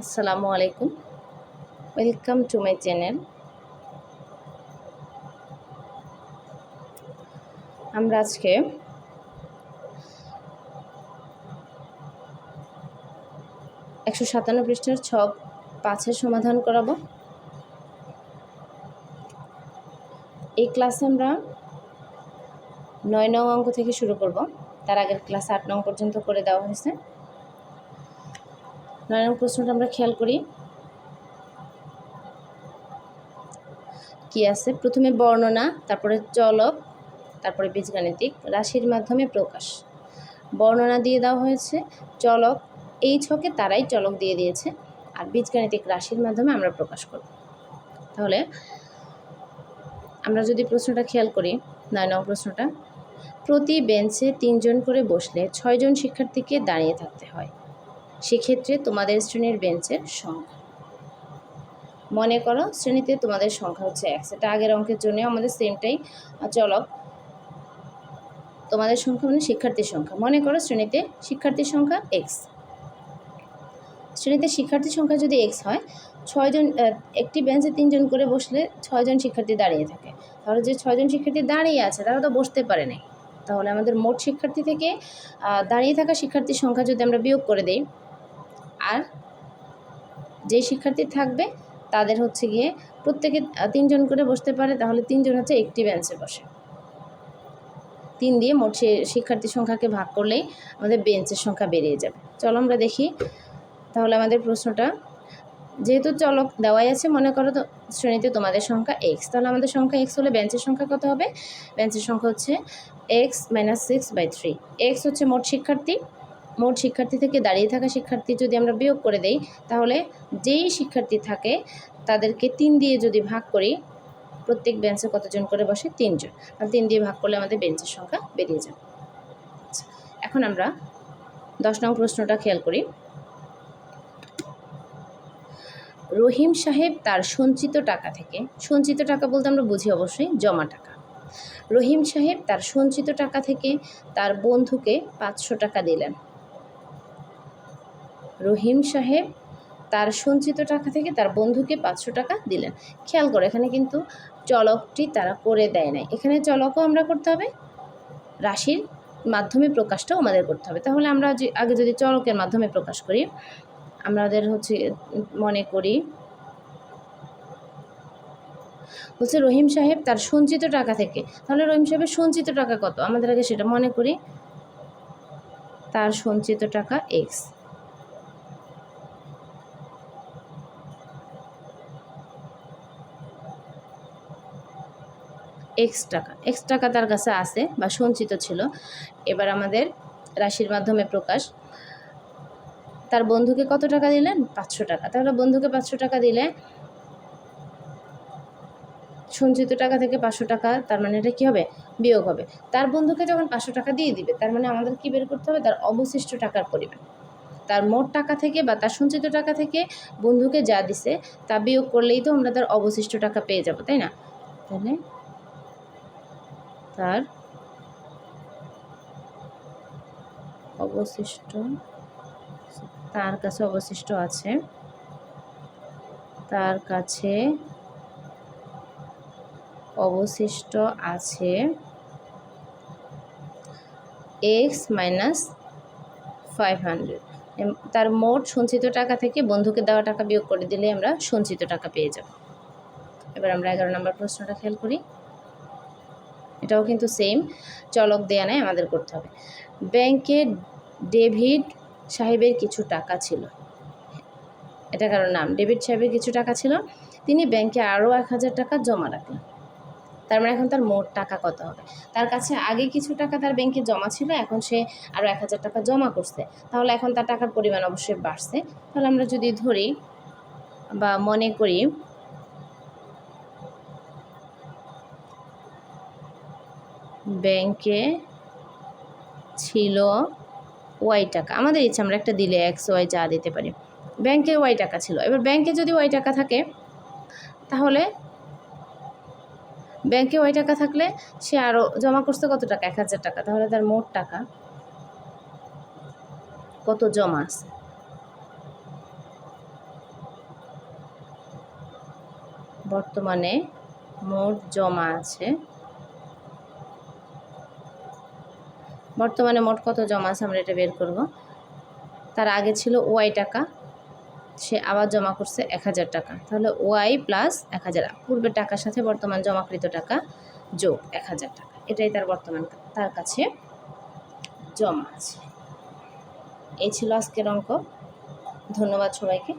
আসসালামু আলাইকুম। Welcome to my channel আমরা আজকে একশো সাতান্ন পৃষ্ঠার ছক পাঁচের সমাধান করাবো। এই ক্লাসে আমরা নয় নং অঙ্ক থেকে শুরু করব। তার আগের ক্লাস আট নং পর্যন্ত করে দেওয়া হয়েছে। নয় প্রশ্নটা আমরা খেয়াল করি। কি আছে? প্রথমে বর্ণনা, তারপরে চলক, তারপরে বীজগাণিতিক, রাশির মাধ্যমে প্রকাশ। বর্ণনা দিয়ে দেওয়া হয়েছে, চলক, এই ছকে তারাই চলক দিয়ে দিয়েছে, আর বীজগাণিতিক রাশির মাধ্যমে আমরা প্রকাশ করব। তাহলে আমরা যদি প্রশ্নটা খেয়াল করি, নয় নং প্রশ্নটা, প্রতি বেঞ্চে তিনজন করে বসলে ছয়জন শিক্ষার্থীকে দাঁড়িয়ে থাকতে হয়। সেক্ষেত্রে তোমাদের শ্রেণির বেঞ্চের সংখ্যা। মনে করো শ্রেণীতে তোমাদের সংখ্যা হচ্ছে এক্স এটা আগের অঙ্কের জন্য আমাদের সেমটাই চলক তোমাদের সংখ্যা মানে শিক্ষার্থীর সংখ্যা। মনে করো শ্রেণীতে শিক্ষার্থীর সংখ্যা এক্স শ্রেণীতে শিক্ষার্থীর সংখ্যা যদি এক্স হয় ছয়জন একটি বেঞ্চে তিনজন করে বসলে ছয়জন শিক্ষার্থী দাঁড়িয়ে থাকে। তাহলে যে ছয়জন শিক্ষার্থী দাঁড়িয়ে আছে, তারা তো বসতে পারে নাই। তাহলে আমাদের মোট শিক্ষার্থী থেকে দাঁড়িয়ে থাকা শিক্ষার্থীর সংখ্যা যদি আমরা বিয়োগ করে দিই আর যে শিক্ষার্থী থাকবে, তাদের হচ্ছে গিয়ে প্রত্যেকে তিনজন করে বসতে পারে, তাহলে তিনজন হচ্ছে একটি বেঞ্চে বসে। তিন দিয়ে মোট শিক্ষার্থীর সংখ্যাকে ভাগ করলেই আমাদের বেঞ্চের সংখ্যা বেরিয়ে যাবে। চলো আমরা দেখি, তাহলে আমাদের প্রশ্নটা, যেহেতু চলক দেওয়াই আছে, মনে করো তো শ্রেণীতে তোমাদের সংখ্যা এক্স তাহলে আমাদের সংখ্যা এক্স হলে বেঞ্চের সংখ্যা কত হবে? বেঞ্চের সংখ্যা হচ্ছে x minus six by three x হচ্ছে মোট শিক্ষার্থী মোট শিক্ষার্থী থেকে দাঁড়িয়ে থাকা শিক্ষার্থী যদি আমরা বিয়োগ করে দেই তাহলে যেই শিক্ষার্থী থাকে তাদেরকে তিন দিয়ে যদি ভাগ করি প্রত্যেক বেঞ্চে কতজন করে বসে? তিনজন। আর তিন দিয়ে ভাগ করলে আমাদের বেঞ্চের সংখ্যা বেরিয়ে যাবে। আচ্ছা, এখন আমরা দশ নং প্রশ্নটা খেয়াল করি। রহিম সাহেব তার সঞ্চিত টাকা থেকে সঞ্চিত টাকা বলতে আমরা বুঝি অবশ্যই জমা টাকা। রহিম সাহেব তার সঞ্চিত টাকা থেকে তার বন্ধুকে পাঁচশো টাকা দিলেন। রহিম সাহেব তার সঞ্চিত টাকা থেকে তার বন্ধুকে পাঁচশো টাকা দিলেন। খেয়াল করো, এখানে কিন্তু চলকটি তারা করে দেয় নাই। এখানে চলকও আমরা করতে হবে, রাশির মাধ্যমে প্রকাশটাও আমাদের করতে হবে। তাহলে আমরা যে, আগে যদি চলকের মাধ্যমে প্রকাশ করি, আমাদের হচ্ছে মনে করি, বলছে রহিম সাহেব তার সঞ্চিত টাকা থেকে। তাহলে রহিম সাহেবের সঞ্চিত টাকা কত? আমাদের আগে সেটা মনে করি, তার সঞ্চিত টাকা এক্স এক্স টাকা। এক্স টাকা তার কাছে আছে বা সঞ্চিত ছিল। এবার আমাদের রাশির মাধ্যমে প্রকাশ। তার বন্ধুকে কত টাকা দিলেন? পাঁচশো টাকা। তাহলে বন্ধুকে পাঁচশো টাকা দিলে সঞ্চিত টাকা থেকে পাঁচশো টাকা, তার মানে এটা কী হবে? বিয়োগ হবে। তার বন্ধুকে যখন পাঁচশো টাকা দিয়ে দিবে, তার মানে আমাদের কী বের করতে হবে? তার অবশিষ্ট টাকার পরিমাণ। তার মোট টাকা থেকে বা তার সঞ্চিত টাকা থেকে বন্ধুকে যা দিছে, তা বিয়োগ করলেই তো আমরা তার অবশিষ্ট টাকা পেয়ে যাব, তাই না? তাহলে তার অবশিষ্ট, তার কাছে অবশিষ্ট আছে। তার কাছে অবশিষ্ট আছে এক্স মাইনাস ফাইভ হান্ড্রেড তার মোট সঞ্চিত টাকা থেকে বন্ধুকে দেওয়া টাকা বিয়োগ করে দিলে আমরা সঞ্চিত টাকা পেয়ে যাব। এবার আমরা এগারো নম্বর প্রশ্নটা খেয়াল করি। এটাও কিন্তু সেম চলক দেয়া নেয় আমাদের করতে হবে। ব্যাংকে ডেভিড সাহেবের কিছু টাকা ছিল। এটা কারোর নাম, ডেভিড সাহেবের কিছু টাকা ছিল। তিনি ব্যাংকে আরও এক হাজার টাকা জমা রাখলেন। তার মানে এখন তার মোট টাকা কত হবে? তার কাছে আগে কিছু টাকা তার ব্যাংকে জমা ছিল, এখন সে আরও এক হাজার টাকা জমা করছে। তাহলে এখন তার টাকার পরিমাণ অবশ্যই বাড়ছে। তাহলে আমরা যদি ধরি বা মনে করি ব্যাংকে ছিল ওয়াই টাকা। আমাদের ইচ্ছা, আমরা একটা দিলে এক্স, ওয়াই যা দিতে পারি। ব্যাংকে ওয়াই টাকা ছিল। এবার ব্যাংকে যদি ওয়াই টাকা থাকে, তাহলে ব্যাংকে ওয়াই টাকা থাকলে সে আরও জমা করছে কত টাকা? এক হাজার টাকা। তাহলে তার মোট টাকা কত জমা আছে? বর্তমানে মোট জমা আছে বর্তমানে মোট কত জমা আছে আমরা এটা বের করব। তার আগে ছিল ওয়াই টাকা, সে আবার জমা করছে এক হাজার টাকা। তাহলে ওয়াই প্লাস এক হাজার, পূর্বের টাকার সাথে বর্তমান জমাকৃত টাকা যোগ এক হাজার টাকা। এটাই তার বর্তমান তার কাছে জমা আছে। এই ছিল আজকের অঙ্ক। ধন্যবাদ সবাইকে।